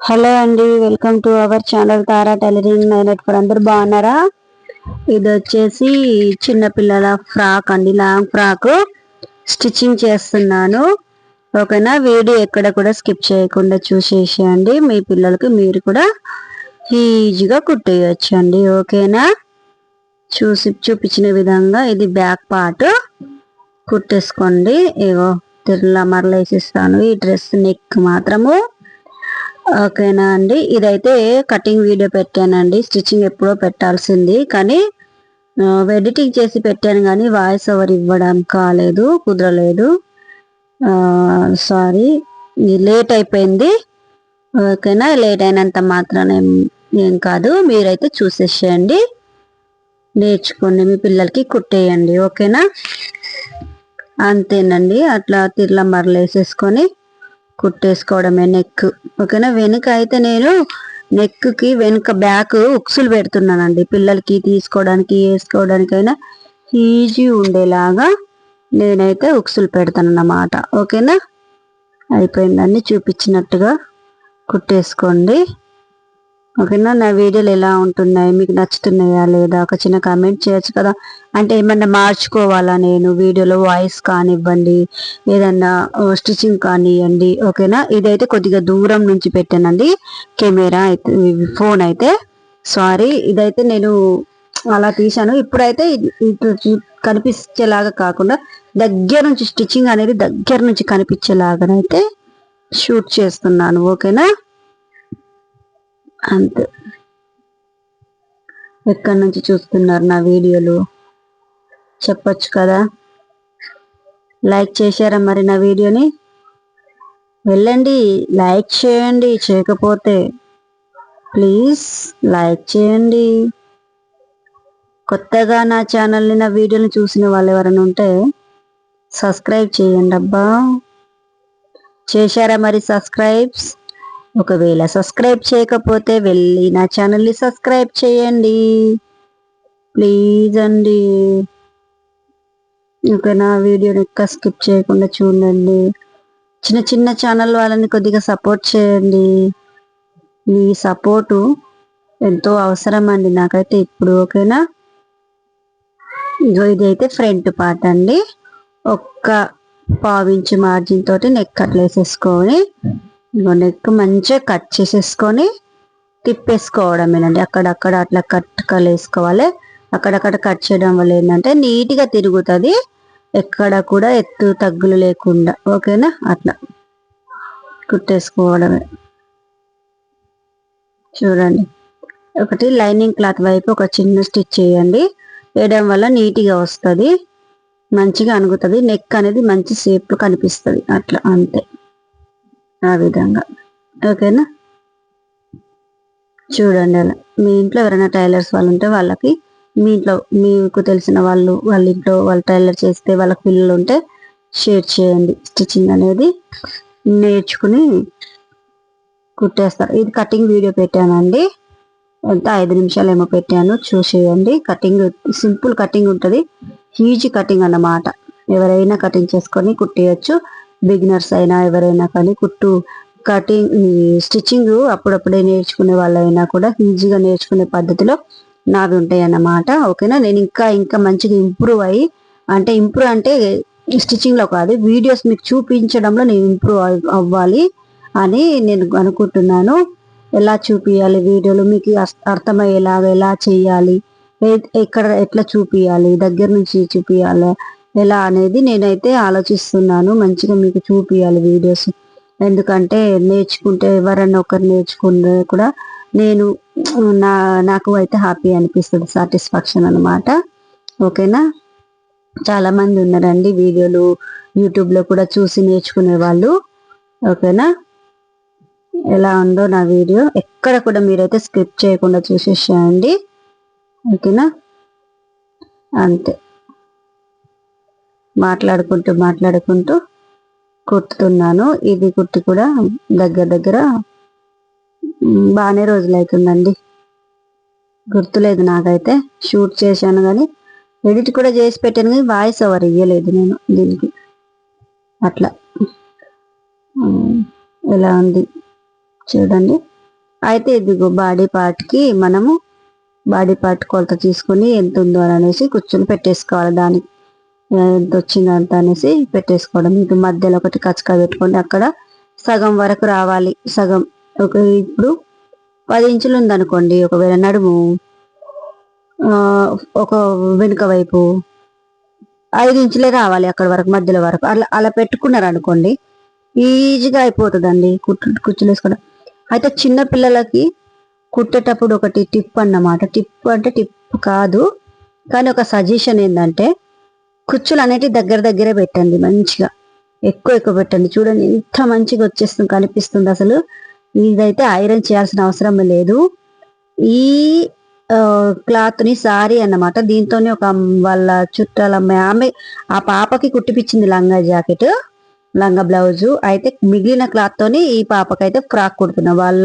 Hello అండి welcome to our channel Tara tailoring nine for అందరు బాగున్నారా? ఇది వచ్చేసి చిన్నపిల్లల ఫ్రాక్ అండి లాంగ్ ఫ్రాక్. స్టిచ్చింగ్ చేస్తున్నాను. ఓకేనా? వీడియో ఎక్కడ కూడా స్కిప్ చేయకుండా చూసేసేయండి. మీ పిల్లలకి మీరు కూడా ఈజీగా కుట్టేయచ్చు అండి ఓకేనా? చూసి చూపించిన విధంగా ఇది బ్యాక్ పార్ట్. కుట్టేసుకోండి. ఏవో తిరుల మరలేసిస్తాను. ఈ డ్రెస్ నెక్ మాత్రము. ఓకేనా అండి. ఇదైతే కటింగ్ వీడియో పెట్టానండి. స్టిచ్చింగ్ ఎప్పుడో పెట్టాల్సింది. కానీ ఎడిటింగ్ చేసి పెట్టాను కానీ వాయిస్ ఓవర్ ఇవ్వడం కాలేదు కుదరలేదు. సారీ. లేట్ అయిపోయింది. ఓకేనా? లేట్ అయినంత మాత్రం ఏం కాదు. మీరైతే చూసేసేయండి. నేర్చుకోండి. మీ పిల్లలకి కుట్టేయండి. ఓకేనా? అంతేనండి. అట్లా తిర్ల మరలేసేసుకొని కుట్టేసుకోవడమే నెక్ ఓకేనా? వెనుక అయితే నేను నెక్కి వెనుక బ్యాక్ ఉక్సులు పెడుతున్నానండి. పిల్లలకి తీసుకోవడానికి వేసుకోవడానికైనా ఈజీ ఉండేలాగా నేనైతే ఉక్సులు పెడతాను అన్నమాట ఓకేనా? అయిపోయిందండి. చూపించినట్టుగా కుట్టేసుకోండి. ఓకేనా? నా వీడియోలు ఎలా ఉంటున్నాయి? మీకు నచ్చుతున్నాయా లేదా? ఒక చిన్న కామెంట్ చేయొచ్చు కదా? అంటే ఏమన్నా మార్చుకోవాలా నేను వీడియోలో వాయిస్ కానివ్వండి ఏదన్నా స్టిచ్చింగ్ కానివ్వండి ఓకేనా? ఇదైతే కొద్దిగా దూరం నుంచి పెట్టానండి. కెమెరా అయితే ఫోన్ అయితే. సారీ ఇదైతే నేను అలా తీశాను. ఇప్పుడైతే కనిపించేలాగా కాకుండా దగ్గర నుంచి స్టిచ్చింగ్ అనేది దగ్గర నుంచి కనిపించేలాగానైతే షూట్ చేస్తున్నాను. ఓకేనా? అంతే. ఎక్కడి నుంచి చూస్తున్నారు నా వీడియోలు? చెప్పొచ్చు కదా? లైక్ చేశారా మరి నా వీడియోని? వెళ్ళండి లైక్ చేయండి చేయకపోతే ప్లీజ్ లైక్ చేయండి. కొత్తగా నా ఛానల్ని నా వీడియోని చూసిన వాళ్ళు ఎవరైనా ఉంటే సబ్స్క్రైబ్ చేయండి అబ్బా. చేశారా మరి సబ్స్క్రైబ్స్? ఒకవేళ సబ్స్క్రైబ్ చేయకపోతే వెళ్ళి నా ఛానల్ని సబ్స్క్రైబ్ చేయండి. ప్లీజ్ అండి. ఇంకా నా వీడియోని ఎక్క స్కిప్ చేయకుండా చూడండి. చిన్న చిన్న ఛానల్ వాళ్ళని కొద్దిగా సపోర్ట్ చేయండి. మీ సపోర్టు ఎంతో అవసరం అండి నాకైతే ఇప్పుడు ఓకేనా? ఇగో ఇదైతే ఫ్రంట్ పార్ట్ అండి. ఒక్క పావించి మార్జిన్ తోటి నెక్ వేసేసుకొని ఇగో నెక్ మంచిగా కట్ చేసేసుకొని తిప్పేసుకోవడమేనండి అక్కడక్కడ అట్లా కట్ వేసుకోవాలి. అక్కడక్కడ కట్ చేయడం వల్ల ఏంటంటే నీట్గా తిరుగుతుంది. ఎక్కడ కూడా ఎత్తు తగ్గులు లేకుండా. ఓకేనా అట్లా కుట్టేసుకోవడమే. చూడండి. ఒకటి లైనింగ్ క్లాత్ వైపు ఒక చిన్న స్టిచ్ చేయండి. వేయడం వల్ల నీట్గా వస్తుంది. మంచిగా అనుగుతుంది నెక్ అనేది మంచి షేప్ కనిపిస్తుంది. అట్లా అంతే. ఆ విధంగా. ఓకేనా? చూడండి అలా. మీ ఇంట్లో ఎవరైనా టైలర్స్ వాళ్ళు ఉంటే వాళ్ళకి మీ ఇంట్లో మీకు తెలిసిన వాళ్ళు వాళ్ళ ఇంట్లో వాళ్ళు టైలర్ చేస్తే వాళ్ళకి పిల్లలు ఉంటే షేర్ చేయండి. స్టిచ్చింగ్ అనేది నేర్చుకుని కుట్టేస్తారు. ఇది కటింగ్ వీడియో పెట్టానండి. ఎంత? ఐదు నిమిషాలు ఏమో పెట్టాను. చూసేయండి. కటింగ్ సింపుల్ కటింగ్ ఉంటుంది. హ్యూజ్ కటింగ్ అన్నమాట. ఎవరైనా కటింగ్ చేసుకొని కుట్టేయచ్చు. బిగినర్స్ అయినా ఎవరైనా కానీ కుట్టు కటింగ్ స్టిచ్చింగ్ అప్పుడప్పుడే నేర్చుకునే వాళ్ళైనా కూడా ఈజీగా నేర్చుకునే పద్ధతిలో నావి ఉంటాయి అన్నమాట ఓకేనా? నేను ఇంకా ఇంకా మంచిగా ఇంప్రూవ్ అయ్యి అంటే ఇంప్రూవ్ అంటే స్టిచ్చింగ్లో కాదు వీడియోస్ మీకు చూపించడంలో నేను ఇంప్రూవ్ అవ్వాలి అని నేను అనుకుంటున్నాను. ఎలా చూపించాలి వీడియోలు? మీకు అర్థమయ్యేలాగా ఎలా చేయాలి? ఎక్కడ ఎట్లా చూపించాలి దగ్గర నుంచి చూపించాలి ఎలా అనేది నేనైతే ఆలోచిస్తున్నాను. మంచిగా మీకు చూపించాలి వీడియోస్. ఎందుకంటే నేర్చుకుంటే ఎవరన్నా ఒకరు నేర్చుకుంటే కూడా నేను నా నాకు అయితే హ్యాపీ అనిపిస్తుంది. సాటిస్ఫాక్షన్ అనమాట ఓకేనా? చాలా మంది ఉన్నారండి వీడియోలు యూట్యూబ్లో కూడా చూసి నేర్చుకునే వాళ్ళు. ఓకేనా? ఎలా ఉందో నా వీడియో ఎక్కడ కూడా మీరైతే స్కిప్ చేయకుండా చూసేసేయండి. ఓకేనా? అంతే. మాట్లాడుకుంటూ మాట్లాడుకుంటూ కుట్టుతున్నాను. ఇది కుట్టి కూడా దగ్గర దగ్గర బాగానే రోజులు అవుతుందండి గుర్తులేదు నాకైతే. షూట్ చేశాను కానీ ఎడిట్ కూడా చేసి పెట్టాను కానీ వాయిస్ ఓవర్ ఇవ్వలేదు నేను దీనికి. అట్లా. ఎలా ఉంది చూడండి. అయితే ఇదిగో బాడీ పార్ట్కి మనము బాడీ పార్ట్ కొలత తీసుకుని ఎంత ఉందో అని అనేసి కూర్చొని పెట్టేసుకోవాలి దానికి. ఎంత అనేసి పెట్టేసుకోవడం. ఇది మధ్యలో ఒకటి కచ్చక పెట్టుకోండి. అక్కడ సగం వరకు రావాలి. సగం ఒక ఇప్పుడు పది ఇంచులు ఉందనుకోండి. ఒకవేళ నడుము ఒక వెనుక వైపు ఐదు ఇంచులే రావాలి అక్కడ వరకు మధ్యలో వరకు. అలా అలా పెట్టుకున్నారు అనుకోండి ఈజీగా అయిపోతుందండి. కుట్టు కుచ్చులు వేసుకోవడం. అయితే చిన్న పిల్లలకి కుట్టేటప్పుడు ఒకటి టిప్ అన్నమాట. టిప్ అంటే టిప్ కాదు. కానీ ఒక సజెషన్ ఏంటంటే కుచ్చులు అనేటివి దగ్గర దగ్గరే పెట్టండి మంచిగా. ఎక్కువ ఎక్కువ పెట్టండి. చూడండి ఎంత మంచిగా వచ్చేస్తుంది కనిపిస్తుంది అసలు. ఇదైతే ఐరన్ చేయాల్సిన అవసరం లేదు. ఈ క్లాత్ని సారీ అన్నమాట. దీంతోనే ఒక వాళ్ళ చుట్టాల ఆమె ఆ పాపకి కుట్టిపించింది లంగా జాకెట్ లంగా బ్లౌజు. అయితే మిగిలిన క్లాత్తోని ఈ పాపకైతే ఫ్రాక్ కుడుతున్నా. వాళ్ళ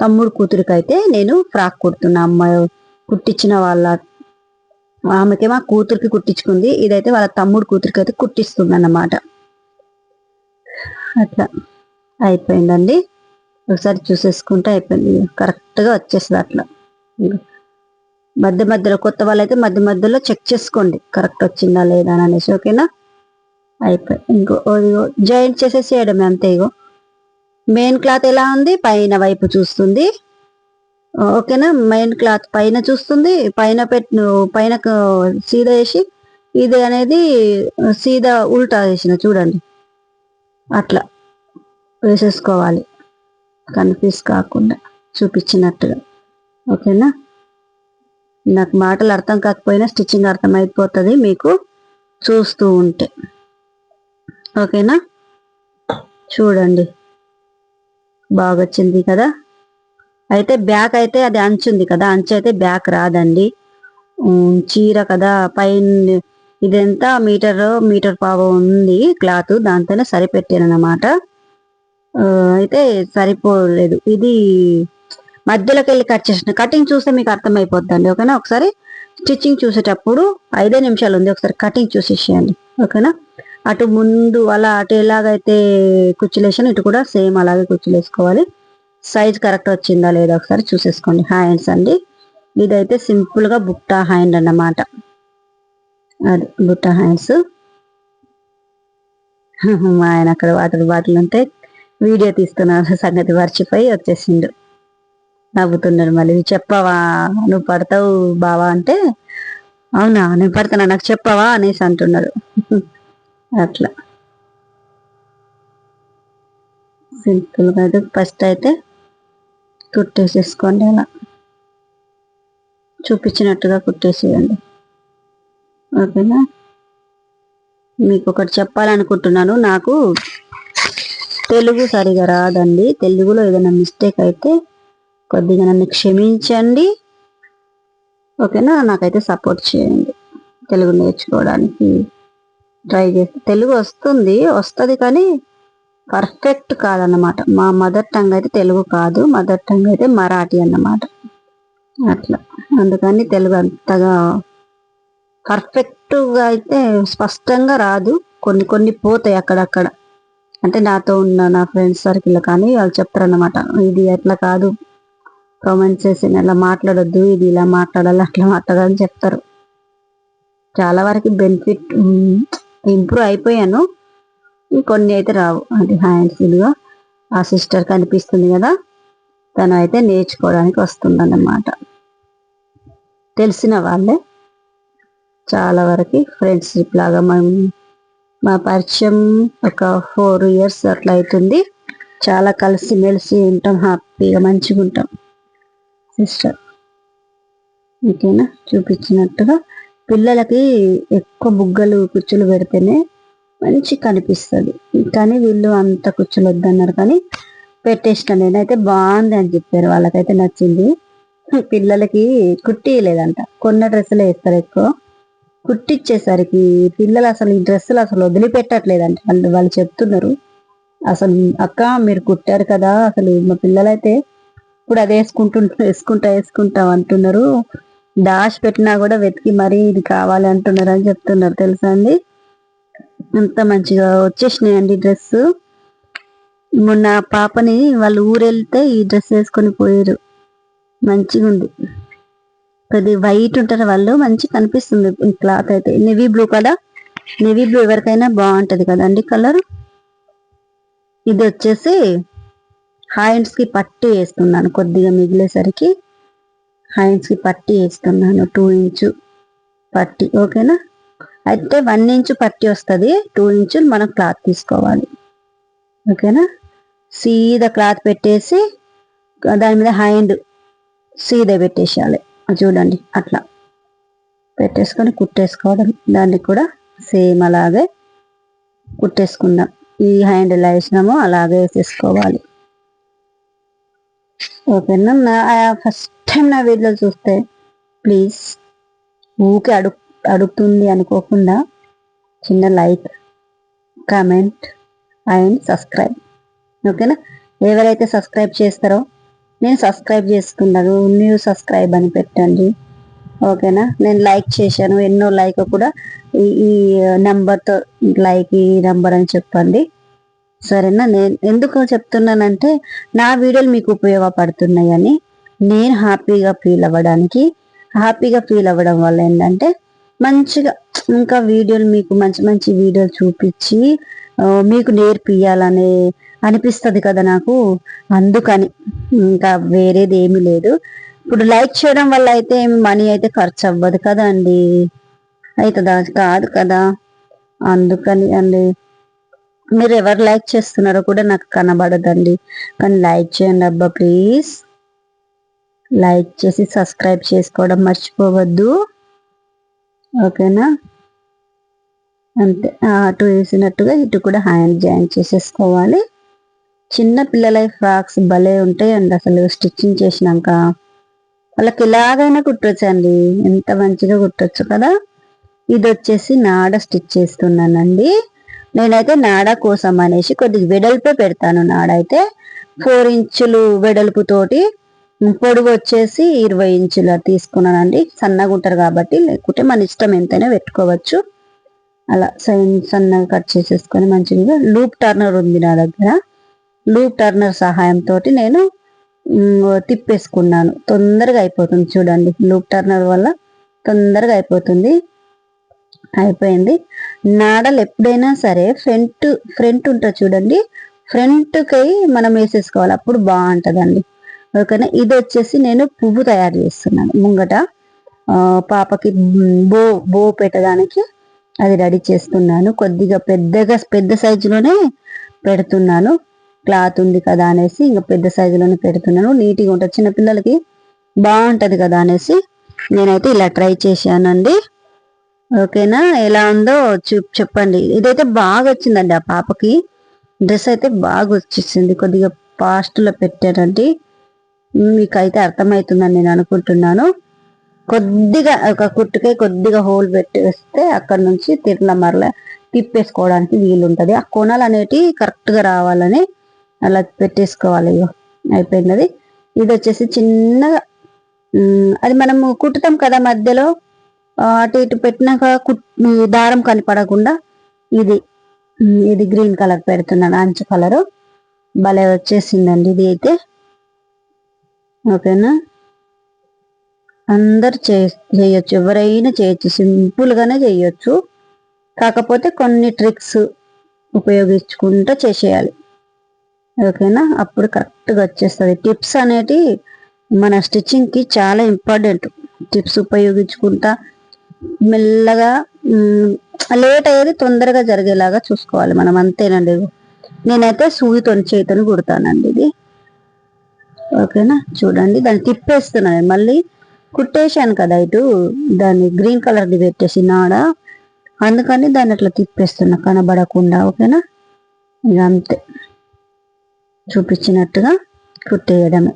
తమ్ముడు కూతురికి అయితే నేను ఫ్రాక్ కుడుతున్నా. అమ్మాయి కుట్టించిన వాళ్ళ ఆమెకేమో ఆ కూతురికి కుట్టించుకుంది. ఇదైతే వాళ్ళ తమ్ముడు కూతురికి అయితే కుట్టిస్తుంది అన్నమాట అట్లా అయిపోయిందండి. ఒకసారి చూసేసుకుంటే అయిపోయింది. కరెక్ట్గా వచ్చేస్తుంది అట్లా. మధ్య మధ్యలో కొత్త వాళ్ళైతే మధ్య మధ్యలో చెక్ చేసుకోండి. కరెక్ట్ వచ్చిందా లేదా అని అనేసి ఓకేనా? అయిపోయి ఇంకో ఇగో జాయింట్ చేసేసేయడమే అంతే ఇగో. మెయిన్ క్లాత్ ఎలా ఉంది? పైన వైపు చూస్తుంది. ఓకేనా? మెయిన్ క్లాత్ పైన చూస్తుంది. పైన పెట్టు పైన సీద సీదా వేసి ఇది అనేది సీదా ఉల్టా వేసిన చూడండి. అట్లా వేసేసుకోవాలి. కన్ఫ్యూజ్ కాకుండా చూపించినట్టుగా. ఓకేనా? నాకు మాటలు అర్థం కాకపోయినా స్టిచ్చింగ్ అర్థం అయిపోతుంది మీకు చూస్తూ ఉంటే. ఓకేనా? చూడండి. బాగా వచ్చింది కదా? అయితే బ్యాక్ అయితే అది అంచుంది కదా అంచు అయితే బ్యాక్ రాదండి. చీర కదా పైన ఇదంతా మీటర్ మీటర్ పావు ఉంది క్లాత్ దాంతోనే సరిపెట్టాను అన్నమాట అయితే సరిపోలేదు. ఇది మధ్యలోకి వెళ్ళి కట్ చేసిన కటింగ్ చూస్తే మీకు అర్థమైపోద్దండి ఓకేనా? ఒకసారి స్టిచ్చింగ్ చూసేటప్పుడు ఐదే నిమిషాలు ఉంది ఒకసారి కటింగ్ చూసేసేయండి ఓకేనా? అటు ముందు అలా అటు ఎలాగైతే కుచ్చులేసాను ఇటు కూడా సేమ్ అలాగే కుచ్చులేసుకోవాలి. సైజ్ కరెక్ట్ వచ్చిందా లేదా ఒకసారి చూసేసుకోండి. హ్యాండ్స్ అండి. ఇదైతే సింపుల్గా బుట్టా హ్యాండ్ అన్నమాట. అది బుట్టా హ్యాండ్స్. మా ఆయన అక్కడ వాటర్ బాటిల్ ఉంటే వీడియో తీస్తున్నారు సంగతి మర్చిపోయి వచ్చేసిండు. నవ్వుతున్నారు మళ్ళీ. చెప్పవా? నువ్వు పడతావు బావా? అంటే అవునా? నేను పడుతున్నా నాకు చెప్పవా? అనేసి అంటున్నారు అట్లా. సింపుల్గా అయితే ఫస్ట్ అయితే కుట్టేసేసుకోండి అలా. చూపించినట్టుగా కుట్టేసేయండి. ఓకేనా? మీకు ఒకటి చెప్పాలనుకుంటున్నాను. నాకు తెలుగు సరిగా రాదండి. తెలుగులో ఏదైనా మిస్టేక్ అయితే కొద్దిగా నన్ను క్షమించండి. ఓకేనా? నాకైతే సపోర్ట్ చేయండి. తెలుగు నేర్చుకోవడానికి ట్రై చేస్తే. తెలుగు వస్తుంది వస్తుంది కానీ పర్ఫెక్ట్ కాదన్నమాట. మా మదర్ టంగ్ అయితే తెలుగు కాదు. మదర్ టంగ్ అయితే మరాఠీ అన్నమాట. అట్లా. అందుకని తెలుగు అంతగా పర్ఫెక్ట్గా అయితే స్పష్టంగా రాదు. కొన్ని కొన్ని పోతాయి అక్కడక్కడ. అంటే నాతో ఉన్న నా ఫ్రెండ్స్ సర్కిల్ కానీ వాళ్ళు చెప్తారు అనమాట ఇది అట్లా కాదు. ప్రొనౌన్సియేషన్ ఇలా మాట్లాడొద్దు. ఇది ఇలా మాట్లాడాలి అట్లా మాట్లాడాలని చెప్తారు. చాలా వరకు బెనిఫిట్ ఇంప్రూవ్ అయిపోయాను. కొన్ని అయితే రావు. అంటే హ్యాండ్స్ ఇదిగా ఆ సిస్టర్ కనిపిస్తుంది కదా తను అయితే నేర్చుకోవడానికి వస్తుందన్నమాట. తెలిసిన వాళ్ళే చాలా వరకు ఫ్రెండ్షిప్ లాగా మేము మా పరిచయం ఒక ఫోర్ ఇయర్స్ అట్లా అవుతుంది చాలా కలిసి మెలిసి ఉంటాం హ్యాపీగా మంచిగా ఉంటాం. సిస్టర్ ఓకేనా? చూపించినట్టుగా పిల్లలకి ఎక్కువ బుగ్గలు కుచ్చులు పెడితేనే మంచి కనిపిస్తుంది. కానీ వీళ్ళు అంత కుచ్చులు అన్నారు కానీ పెట్టేసిన నేనైతే బాగుంది అని చెప్పారు. వాళ్ళకైతే నచ్చింది. పిల్లలకి కుట్టి లేదంట కొన్న డ్రెస్సులు వేస్తారు ఎక్కువ. కుట్టిచ్చేసరికి పిల్లలు అసలు ఈ డ్రెస్సులు అసలు వదిలిపెట్టట్లేదంట. వాళ్ళు వాళ్ళు చెప్తున్నారు. అసలు అక్క మీరు కుట్టారు కదా అసలు మా పిల్లలైతే ఇప్పుడు అది వేసుకుంటుంటా వేసుకుంటా వేసుకుంటాం అంటున్నారు. దాచి పెట్టినా కూడా వెతికి మరీ ఇది కావాలి అంటున్నారు అని చెప్తున్నారు. తెలుసా అండి? అంత మంచిగా వచ్చేసినాయండి డ్రెస్ మొన్న పాపని వాళ్ళు ఊరెళ్తే ఈ డ్రెస్ వేసుకొని పోయారు. మంచిగా ఉంది. కొద్ది వైట్ ఉంటారు వాళ్ళు మంచి కనిపిస్తుంది. క్లాత్ అయితే. నెవీ బ్లూ కదా? నెవీ బ్లూ ఎవరికైనా బాగుంటది కదండి కలర్? ఇది వచ్చేసి హ్యాండ్స్కి పట్టి వేస్తున్నాను కొద్దిగా మిగిలేసరికి. హ్యాండ్స్కి పట్టి వేస్తున్నాను టూ ఇంచు పట్టి. ఓకేనా అయితే వన్ ఇంచు పట్టి వస్తుంది టూ ఇంచులు మనం క్లాత్ తీసుకోవాలి. ఓకేనా? సీదా క్లాత్ పెట్టేసి దాని మీద హ్యాండ్ సీదా పెట్టేసేయాలి. చూడండి అట్లా. పెట్టేసుకొని కుట్టేసుకోవడం దాన్ని కూడా సేమ్ అలాగే కుట్టేసుకుందాం. ఈ హ్యాండ్ ఎలా వేసినామో అలాగే వేసేసుకోవాలి. ఓకేనా? నా ఫస్ట్ టైం నా వీడియో చూస్తే ప్లీజ్ ఊకే అడుగు అడుగుతుంది అనుకోకుండా చిన్న లైక్ కామెంట్ అండ్ సబ్స్క్రైబ్. ఓకేనా? ఎవరైతే సబ్స్క్రైబ్ చేస్తారో నేను సబ్స్క్రైబ్ చేసుకున్నాను న్యూ సబ్స్క్రైబ్ అని పెట్టండి. ఓకేనా? నేను లైక్ చేశాను. ఎన్నో లైక్ కూడా ఈ నెంబర్తో లైక్ ఈ నెంబర్ అని చెప్పండి. సరేనా? నేను ఎందుకు చెప్తున్నానంటే నా వీడియోలు మీకు ఉపయోగపడుతున్నాయని నేను హ్యాపీగా ఫీల్ అవ్వడానికి హ్యాపీగా ఫీల్ అవ్వడం వల్ల ఏంటంటే మంచిగా ఇంకా వీడియోలు మీకు మంచి మంచి వీడియోలు చూపించి మీకు నేర్పియాలనే అనిపిస్తుంది కదా నాకు. అందుకని ఇంకా వేరేది ఏమీ లేదు. ఇప్పుడు లైక్ చేయడం వల్ల అయితే మనీ అయితే ఖర్చు అవ్వదు కదా అండి. అవుతుందా కాదు కదా. అందుకని అండి. మీరు ఎవరు లైక్ చేస్తున్నారో కూడా నాకు కనబడదండి. కానీ లైక్ చేయండి అబ్బా ప్లీజ్. లైక్ చేసి సబ్స్క్రైబ్ చేసుకోవడం మర్చిపోవద్దు. ఓకేనా? అంతే. అటు వేసినట్టుగా ఇటు కూడా హ్యాండ్ జాయిన్ చేసేసుకోవాలి. చిన్న పిల్లల ఫ్రాక్స్ భలే ఉంటాయండి అసలు. స్టిచ్చింగ్ చేసినాక వాళ్ళకి ఎలాగైనా కుట్టొచ్చండి. ఎంత మంచిగా కుట్టొచ్చు కదా. ఇది వచ్చేసి నాడ స్టిచ్ చేస్తున్నానండి. నేనైతే నాడ కోసం అనేసి కొద్దిగా వెడల్పే పెడతాను నాడ అయితే ఫోర్ ఇంచులు వెడల్పుతోటి పొడుగు వచ్చేసి ఇరవై ఇంచుల తీసుకున్నానండి. సన్నగా ఉంటారు కాబట్టి లేకుంటే మన ఇష్టం ఎంతైనా పెట్టుకోవచ్చు. అలా సైన్ సన్నగా కట్ చేసేసుకొని మంచిగా లూప్ టర్నర్ ఉంది నా దగ్గర. లూప్ టర్నర్ సహాయంతో నేను తిప్పేసుకున్నాను. తొందరగా అయిపోతుంది చూడండి. లూప్ టర్నర్ వల్ల తొందరగా అయిపోతుంది. అయిపోయింది. నాడలు ఎప్పుడైనా సరే ఫ్రంట్ ఫ్రంట్ ఉంటుంది చూడండి. ఫ్రంట్కి మనం వేసేసుకోవాలి. అప్పుడు బాగుంటుందండి. ఓకేనా? ఇది వచ్చేసి నేను పువ్వు తయారు చేస్తున్నాను. ముంగట పాపకి బో బో పెట్టడానికి అది రెడీ చేస్తున్నాను. కొద్దిగా పెద్దగా పెద్ద సైజులోనే పెడుతున్నాను. క్లాత్ ఉంది కదా అనేసి ఇంకా పెద్ద సైజులోనే పెడుతున్నాను. నీట్గా ఉంటుంది. చిన్నపిల్లలకి బాగుంటుంది కదా అనేసి నేనైతే ఇలా ట్రై చేశానండి. ఓకేనా? ఎలా ఉందో చూ చెప్పండి. ఇదైతే బాగా వచ్చిందండి ఆ పాపకి. డ్రెస్ అయితే బాగా వచ్చేసింది. కొద్దిగా ఫాస్ట్లో పెట్టారండి. మీకు అయితే అర్థమవుతుందని నేను అనుకుంటున్నాను. కొద్దిగా ఒక కుట్టుకే కొద్దిగా హోల్ పెట్టి వేస్తే అక్కడ నుంచి తిట్ల మరల తిప్పేసుకోవడానికి వీలు ఆ కొనలు అనేటివి కరెక్ట్గా రావాలని అలా పెట్టేసుకోవాలి. ఇగో అయిపోయింది అది ఇది వచ్చేసి చిన్నగా అది మనము కుట్టుతాం కదా మధ్యలో. అటు ఇటు పెట్టినాక కుట్ దారం కనపడకుండా ఇది ఇది గ్రీన్ కలర్ పెడుతున్నాను. అంచు కలరు. భలే వచ్చేసిందండి ఇది అయితే. ఓకేనా? అందరు చే చేయొచ్చు. ఎవరైనా చేయొచ్చు. సింపుల్గానే చేయొచ్చు. కాకపోతే కొన్ని ట్రిక్స్ ఉపయోగించుకుంటూ చేసేయాలి. ఓకేనా? అప్పుడు కరెక్ట్గా వచ్చేస్తుంది. టిప్స్ అనేటి మన స్టిచ్చింగ్కి చాలా ఇంపార్టెంట్. టిప్స్ ఉపయోగించుకుంటా మెల్లగా లేట్ అయ్యేది తొందరగా జరిగేలాగా చూసుకోవాలి మనం. అంతేనండి. నేనైతే సూదితో చేతిని కుడతానండి ఇది. ఓకేనా? చూడండి దాన్ని తిప్పేస్తున్నాను. మళ్ళీ కుట్టేశాను కదా ఇటు దాన్ని గ్రీన్ కలర్ది పెట్టేసి నాడ. అందుకని దాన్ని అట్లా తిప్పేస్తున్నా కనబడకుండా. ఓకేనా? ఇక అంతే. చూపించినట్టుగా కుట్టేయడమే.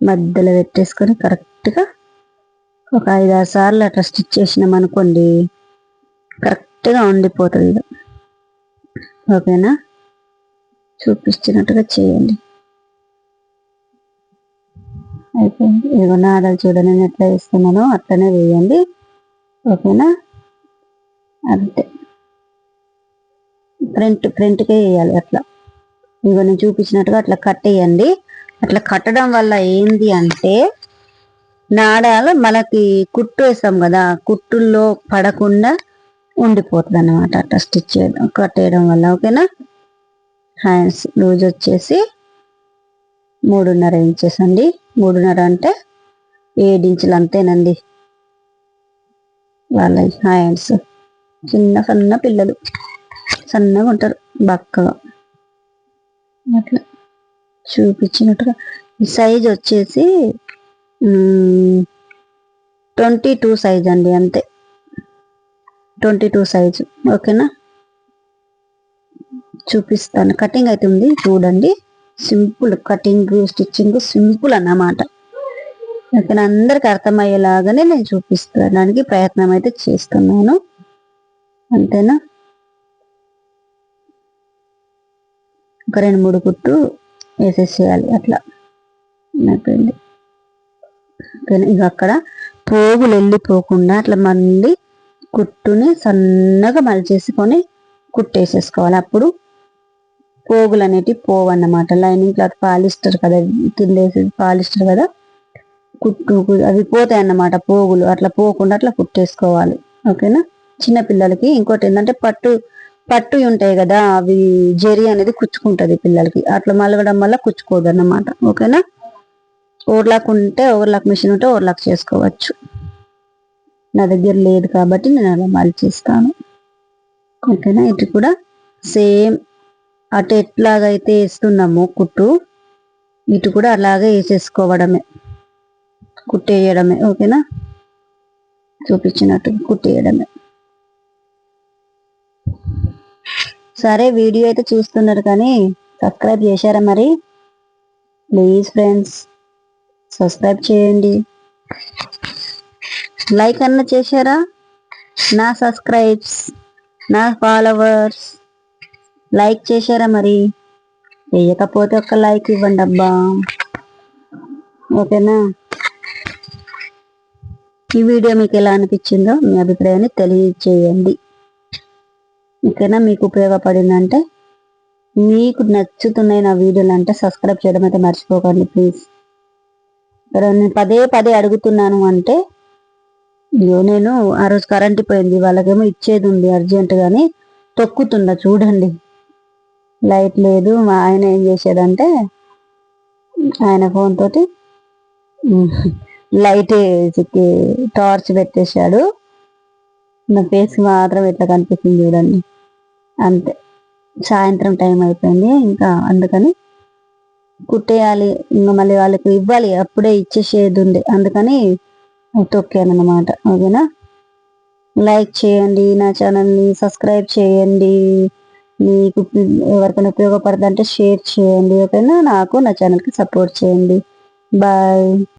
మధ్యలో పెట్టేసుకొని కరెక్ట్గా ఒక ఐదారు సార్లు అట్లా స్టిచ్ చేసినాం అనుకోండి కరెక్ట్గా ఉండిపోతుంది. ఇది ఓకేనా? చూపించినట్టుగా చేయండి. అయిపోయింది. ఇదిగో నాడాలు చూడండి నేను ఎట్లా వేస్తున్నానో అట్లనే వేయండి. ఓకేనా? అంతే. ఫ్రంట్ ఫ్రంట్కే వేయాలి అట్లా. ఇగో నేను చూపించినట్టుగా అట్లా కట్టేయండి. అట్లా కట్టడం వల్ల ఏంది అంటే నాడాలు మనకి కుట్టు వేస్తాం కదా కుట్టుల్లో పడకుండా ఉండిపోతుంది అనమాట అట్లా స్టిచ్ చేయడం కట్టేయడం వల్ల. ఓకేనా? హ్యాండ్స్ లూజ్ వచ్చేసి మూడున్నర ఇంచెస్ అండి. మూడున్నర అంటే ఏడు ఇంచులు అంతేనండి. వాళ్ళ హ్యాండ్స్ చిన్న సన్న పిల్లలు సన్నగా ఉంటారు బక్కగా. అట్లా చూపించినట్టుగా సైజ్ వచ్చేసి ట్వంటీ టూ సైజ్ అండి అంతే. ట్వంటీ టూ సైజు ఓకేనా? చూపిస్తాను. కటింగ్ అయితే ఉంది చూడండి. సింపుల్ కటింగ్ స్టిచ్చింగ్ సింపుల్ అన్నమాట. ఓకేనా అందరికి అర్థమయ్యేలాగానే నేను చూపిస్తానికి ప్రయత్నం అయితే చేస్తున్నాను. అంతేనా? ఒక రెండు మూడు కుట్టు వేసేసేయాలి అట్లా. అయిపోయింది. ఇక అక్కడ పోగులు వెళ్ళిపోకుండా అట్లా మళ్ళీ కుట్టుని సన్నగా మలిచేసుకొని కుట్టేసేసుకోవాలి. అప్పుడు పోగులు అనేటివి పోవన్నమాట. లైనింగ్ క్లాత్ పాలిస్టర్ కదా కింద పాలిస్టర్ కదా. కుట్టు అవి పోతాయి అన్నమాట పోగులు. అట్లా పోకుండా అట్లా కుట్టేసుకోవాలి. ఓకేనా? చిన్న పిల్లలకి ఇంకోటి ఏంటంటే పట్టు పట్టు ఉంటాయి కదా అవి జరి అనేది కుచ్చుకుంటది పిల్లలకి. అట్లా మలగడం వల్ల కుచ్చుకోదు అన్నమాట ఓకేనా? ఓవర్లాక్ ఉంటే ఓవర్లాక్ మిషన్ ఉంటే ఓవర్లాక్ చేసుకోవచ్చు. నా దగ్గర లేదు కాబట్టి నేను అలా మలిచిస్తాను. ఓకేనా? ఇటు కూడా సేమ్ అటు ఎట్లాగైతే వేస్తున్నామో కుట్టు ఇటు కూడా అలాగే వేసేసుకోవడమే. కుట్టేయడమే ఓకేనా? చూపించినట్టు కుట్టేయడమే. సరే వీడియో అయితే చూస్తున్నారు కానీ సబ్స్క్రైబ్ చేశారా మరి? ప్లీజ్ ఫ్రెండ్స్ సబ్స్క్రైబ్ చేయండి. లైక్ అన్న చేశారా? నా సబ్స్క్రైబ్స్ నా ఫాలోవర్స్. లైక్ చేశారా మరి? వేయకపోతే ఒక్క లైక్ ఇవ్వండి అబ్బా. ఓకేనా? ఈ వీడియో మీకు ఎలా అనిపించిందో మీ అభిప్రాయాన్ని తెలియజేయండి. ఓకేనా? మీకు ఉపయోగపడిందంటే మీకు నచ్చుతున్నాయి నా వీడియోలు అంటే సబ్స్క్రైబ్ చేయడం అయితే మర్చిపోకండి ప్లీజ్. నేను పదే పదే అడుగుతున్నాను అంటే అయ్యో నేను ఆ రోజు కరెంట్ పోయింది వాళ్ళకేమో ఇచ్చేది ఉంది అర్జెంట్ కానీ తొక్కుతుందా చూడండి. లైట్ లేదు. మా ఆయన ఏం చేశాడంటే ఆయన ఫోన్ తోటి లైట్ టార్చ్ పెట్టేశాడు. నా ఫేస్ మాత్రం ఎట్లా కనిపిస్తుంది చూడండి. అంతే. సాయంత్రం టైం అయిపోయింది. ఇంకా అందుకని కుట్టేయాలి. ఇంకా మళ్ళీ వాళ్ళకి ఇవ్వాలి. అప్పుడే ఇచ్చేసేది ఉంది. అందుకని తొక్కాను అనమాట ఓకేనా? లైక్ చేయండి నా ఛానల్ని. సబ్స్క్రైబ్ చేయండి. మీకు ఎవరికైనా ఉపయోగపడదంటే షేర్ చేయండి ఓకేనా? నాకు నా ఛానల్కి సపోర్ట్ చేయండి. బాయ్